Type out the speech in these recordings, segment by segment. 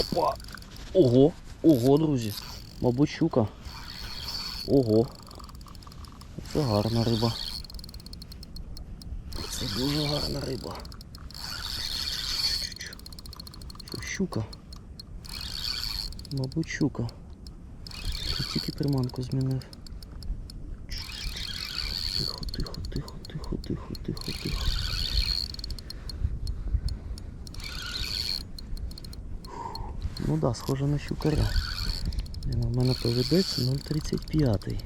Опа! Ого! Ого, друзі! Мабуть, щука. Ого! Це гарна риба. Це дуже гарна риба. Що, щука? Мабуть, щука. Тільки приманку змінив. Ну да, схоже на щукаря. Він у мене поведеться 0,35.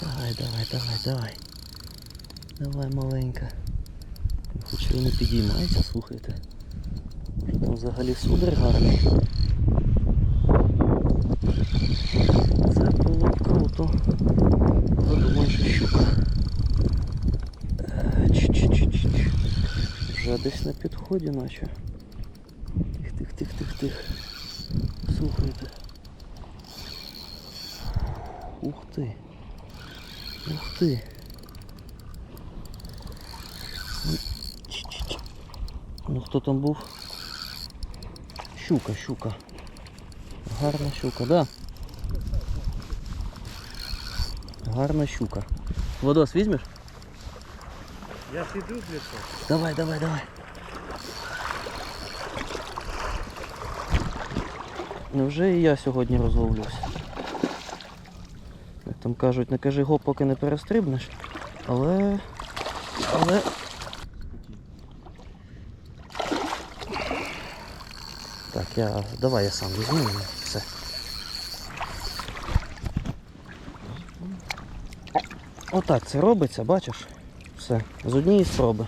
Давай, давай, давай, давай. Давай, маленька. Хоч і не підіймається, слухайте. Там взагалі судар гарний. Це було б круто. Але думаю, що щука. Е, чш-чш-чш-чш. Вже десь на підході наче. Тих, тих, тих, тих, тих. Слухайте. Ух ти. Ух ти. Ну хто там був? Щука, щука. Гарна щука, да? Гарна щука. Водос візьмеш? Я піду звідси. Давай, давай, давай. Невже і я сьогодні розловлюся? Як там кажуть, не кажи гоп, поки не перестрибнеш. Але. Але. Так, я. Давай я сам візьму все. Отак це робиться, бачиш? Все. З однієї спроби.